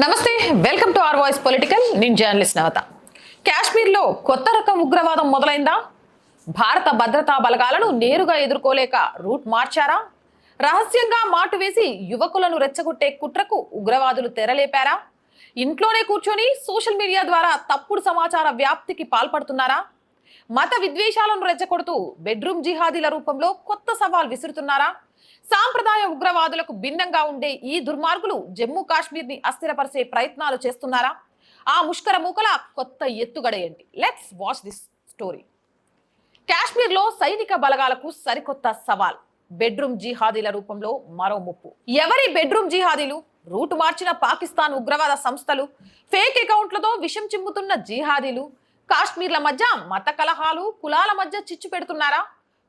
నమస్తే welcome to R voice political. నేను journalist నవత. కాశ్మీర్లో కొత్త రకం ఉగ్రవాదం మొదలైందా? భారత భద్రతా బలగాలను నేరుగా ఎదుర్కోలేక రూట్ మార్చారా? రహస్యంగా మాటు వేసి యువకులను రెచ్చగొట్టే కుట్రకు ఉగ్రవాదులు తెరలేపారా? ఇంట్లోనే కూర్చొని సోషల్ మీడియా ద్వారా తప్పుడు సమాచార వ్యాప్తికి పాల్పడుతున్నారా? మత విద్వేషాలను రెచ్చగొడుతూ బెడ్రూమ్ జిహాదీల రూపంలో కొత్త సవాల్ విసురుతున్నారా? సాంప్రదాయ ఉగ్రవాదులకు భిన్నంగా ఉండే ఈ దుర్మార్గులు జమ్మూ కాశ్మీర్ని అస్థిరపరిచే ప్రయత్నాలు చేస్తున్నారా? ఆ ముష్కర మూకల కొత్త ఎత్తుగడ లెట్స్ వాచ్ దిస్ స్టోరీ కాశ్మీర్లో సైనిక బలగాలకు సరికొత్త సవాల్. బెడ్రూమ్ జిహాదీల రూపంలో మరో ముప్పు. ఎవరి బెడ్రూమ్ జిహాదీలు? రూటు మార్చిన పాకిస్తాన్ ఉగ్రవాద సంస్థలు? ఫేక్ అకౌంట్లతో విషం చిమ్ముతున్న జిహాదీలు? కాశ్మీర్ల మధ్య మత కలహాలు? కులాల మధ్య చిచ్చు పెడుతున్నారా?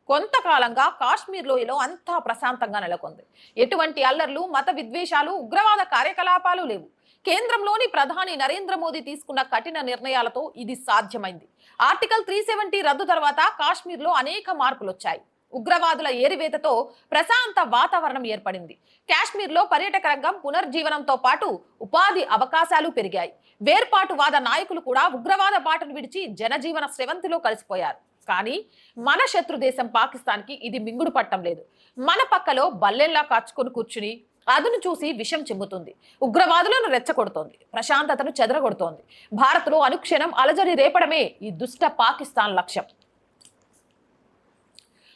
కొంతకాలంగా కాశ్మీర్ లోయలో అంతా ప్రశాంతంగా నెలకొంది. ఎటువంటి అల్లర్లు మత విద్వేషాలు ఉగ్రవాద కార్యకలాపాలు లేవు. కేంద్రంలోని ప్రధాని నరేంద్ర మోదీ తీసుకున్న కఠిన నిర్ణయాలతో ఇది సాధ్యమైంది. ఆర్టికల్ త్రీ సెవెంటీ రద్దు తర్వాత కాశ్మీర్లో అనేక మార్పులు వచ్చాయి ఉగ్రవాదుల ఏరివేతతో ప్రశాంత వాతావరణం ఏర్పడింది. కాశ్మీర్లో పర్యాటక రంగం పునర్జీవనంతో పాటు ఉపాధి అవకాశాలు పెరిగాయి. వేర్పాటువాద నాయకులు కూడా ఉగ్రవాద బాటను విడిచి జనజీవన స్రవంతిలో కలిసిపోయారు. కానీ మన శత్రు దేశం పాకిస్తాన్కి ఇది మింగుడు పట్టం లేదు. మన పక్కలో బల్లెల్లా కాచుకొని కూర్చుని అదును చూసి విషం చిమ్ముతుంది. ఉగ్రవాదులను రెచ్చగొడుతోంది. ప్రశాంతతను చెదరగొడుతోంది. భారత్లో అనుక్షణం అలజడి రేపడమే ఈ దుష్ట పాకిస్తాన్ లక్ష్యం.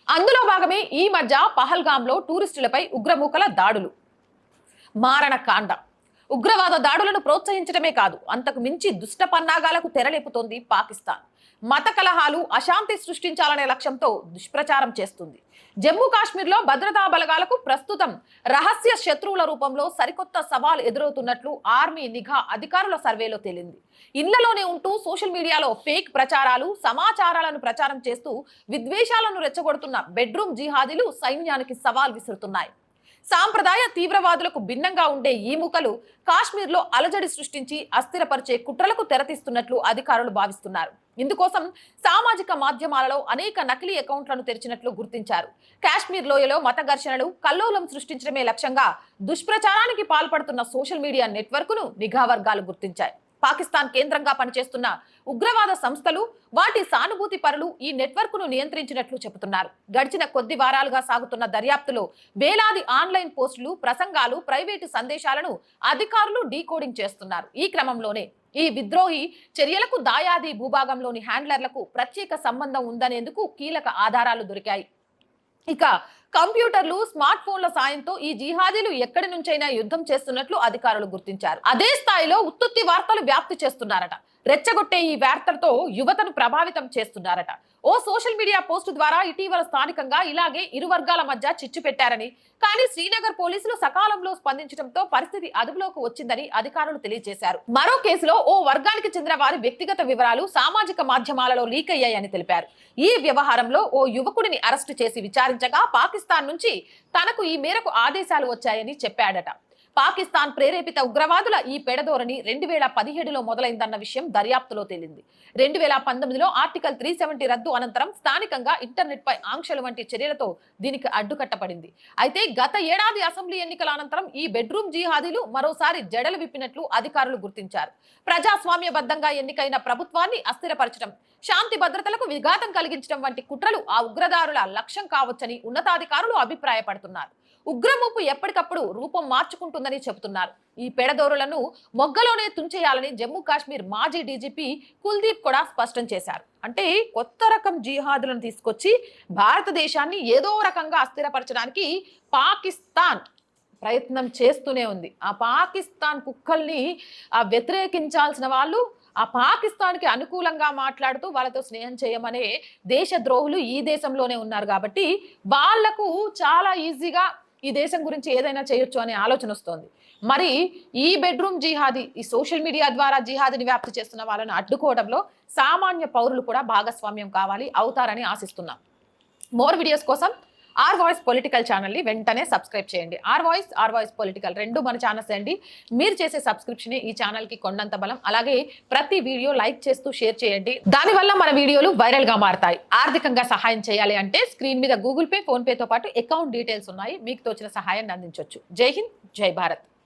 అందులో భాగమే ఈ మధ్య పహల్గాంలో టూరిస్టులపై ఉగ్రమూకల దాడులు. మారణ కాండ ఉగ్రవాద దాడులను ప్రోత్సహించడమే కాదు అంతకు మించి దుష్ట పన్నాగాలకు తెరలేపుతోంది పాకిస్తాన్. మత కలహాలు అశాంతి సృష్టించాలనే లక్ష్యంతో దుష్ప్రచారం చేస్తుంది. జమ్మూ కాశ్మీర్లో భద్రతా బలగాలకు ప్రస్తుతం రహస్య శత్రువుల రూపంలో సరికొత్త సవాల్ ఎదురవుతున్నట్లు ఆర్మీ నిఘా అధికారుల సర్వేలో తేలింది. ఇళ్ళలోనే ఉంటూ సోషల్ మీడియాలో ఫేక్ ప్రచారాలు సమాచారాలను ప్రచారం చేస్తూ విద్వేషాలను రెచ్చగొడుతున్న బెడ్రూమ్ జిహాదీలు సైన్యానికి సవాల్ విసురుతున్నాయి. సాంప్రదాయ తీవ్రవాదులకు భిన్నంగా ఉండే ఈ ముఖలు కాశ్మీర్లో అలజడి సృష్టించి అస్థిరపరిచే కుట్రలకు తెరతీస్తున్నట్లు అధికారులు భావిస్తున్నారు. ఇందుకోసం సామాజిక మాధ్యమాలలో అనేక నకిలీ అకౌంట్లను తెరిచినట్లు గుర్తించారు. కాశ్మీర్ లోయలో మత ఘర్షణలు కల్లోలం సృష్టించడమే లక్ష్యంగా దుష్ప్రచారానికి పాల్పడుతున్న సోషల్ మీడియా నెట్వర్క్ను నిఘా వర్గాలు గుర్తించాయి. పాకిస్తాన్ కేంద్రంగా పనిచేస్తున్న ఉగ్రవాద సంస్థలు వాటి సానుభూతి పరులు ఈ నెట్వర్క్ను నియంత్రించినట్లు చెబుతున్నారు. గడిచిన కొద్ది వారాలుగా సాగుతున్న దర్యాప్తులో వేలాది ఆన్లైన్ పోస్టులు ప్రసంగాలు ప్రైవేటు సందేశాలను అధికారులు డీకోడింగ్ చేస్తున్నారు. ఈ క్రమంలోనే ఈ విద్రోహి చర్యలకు దాయాది భూభాగంలోని హ్యాండ్లర్లకు ప్రత్యేక సంబంధం ఉందనేందుకు కీలక ఆధారాలు దొరికాయి. ఇక కంప్యూటర్లు స్మార్ట్ ఫోన్ల సాయంతో ఈ జిహాదీలు ఎక్కడి నుంచైనా యుద్ధం చేస్తున్నట్లు అధికారులు గుర్తించారు. అదే స్థాయిలో ఉత్తుత్తి వార్తలు వ్యాప్తి చేస్తున్నారట. రెచ్చగొట్టే ఈ వార్తలతో యువతను ప్రభావితం చేస్తున్నారట. ఓ సోషల్ మీడియా పోస్టు ద్వారా ఇటీవల స్థానికంగా ఇలాగే ఇరు వర్గాల మధ్య చిచ్చు పెట్టారని కానీ శ్రీనగర్ పోలీసులు సకాలంలో స్పందించడంతో పరిస్థితి అదుపులోకి వచ్చిందని అధికారులు తెలియజేశారు. మరో కేసులో ఓ వర్గానికి చెందిన వారి వ్యక్తిగత వివరాలు సామాజిక మాధ్యమాలలో లీక్ అయ్యాయని తెలిపారు. ఈ వ్యవహారంలో ఓ యువకుడిని అరెస్టు చేసి విచారించగా పాకిస్తాన్ నుంచి తనకు ఈ మేరకు ఆదేశాలు వచ్చాయని చెప్పాడట. పాకిస్తాన్ ప్రేరేపిత ఉగ్రవాదుల ఈ పెడధోరణి రెండు వేల పదిహేడులో మొదలైందన్న విషయం దర్యాప్తులో తేలింది. రెండు వేల పంతొమ్మిదిలో ఆర్టికల్ త్రీ సెవెంటీ రద్దు అనంతరం స్థానికంగా ఇంటర్నెట్ పై ఆంక్షలు వంటి చర్యలతో దీనికి అడ్డుకట్టపడింది అయితే గత ఏడాది అసెంబ్లీ ఎన్నికల అనంతరం ఈ బెడ్రూమ్ జిహాదీలు మరోసారి జడలు విప్పినట్లు అధికారులు గుర్తించారు. ప్రజాస్వామ్యబద్ధంగా ఎన్నికైన ప్రభుత్వాన్ని అస్థిరపరచడం శాంతి భద్రతలకు విఘాతం కలిగించడం వంటి కుట్రలు ఆ ఉగ్రదారుల లక్ష్యం కావచ్చని ఉన్నతాధికారులు అభిప్రాయపడుతున్నారు. ఉగ్రమూపు ఎప్పటికప్పుడు రూపం మార్చుకుంటుందని చెబుతున్నారు. ఈ పెడదోరులను మొగ్గలోనే తుంచేయాలని జమ్మూ కాశ్మీర్ మాజీ డీజీపీ కుల్దీప్ కూడా స్పష్టం చేశారు. అంటే కొత్త రకం జిహాదులను తీసుకొచ్చి భారతదేశాన్ని ఏదో రకంగా అస్థిరపరచడానికి పాకిస్తాన్ ప్రయత్నం చేస్తూనే ఉంది. ఆ పాకిస్తాన్ కుక్కల్ని ఆ వ్యతిరేకించాల్సిన వాళ్ళు ఆ పాకిస్తాన్కి అనుకూలంగా మాట్లాడుతూ వాళ్ళతో స్నేహం చేయమనే దేశ ద్రోహులు ఈ దేశంలోనే ఉన్నారు కాబట్టి వాళ్ళకు చాలా ఈజీగా ఈ దేశం గురించి ఏదైనా చేయొచ్చు అనే ఆలోచన వస్తోంది. మరి ఈ బెడ్రూమ్ జిహాదీ ఈ సోషల్ మీడియా ద్వారా జిహాదీని వ్యాప్తి చేస్తున్న వాళ్ళని అడ్డుకోవడంలో సామాన్య పౌరులు కూడా భాగస్వామ్యం కావాలి అవుతారని ఆశిస్తున్నాం. మోర్ వీడియోస్ కోసం ఆర్ వాయిస్ పొలిటికల్ ఛానల్ని వెంటనే సబ్స్క్రైబ్ చేయండి. R voice R voice political రెండు మన ఛానల్స్ అండి. మీరు చేసే సబ్స్క్రిప్షన్ ఈ ఛానల్కి కొండంత బలం. అలాగే ప్రతి వీడియో లైక్ చేస్తూ షేర్ చేయండి. దానివల్ల మన వీడియోలు వైరల్గా మారతాయి. ఆర్థికంగా సహాయం చేయాలి అంటే స్క్రీన్ మీద గూగుల్ పే ఫోన్పేతో పాటు అకౌంట్ డీటెయిల్స్ ఉన్నాయి. మీకు తోచిన సహాయాన్ని అందించవచ్చు జై హింద్ జై భారత్.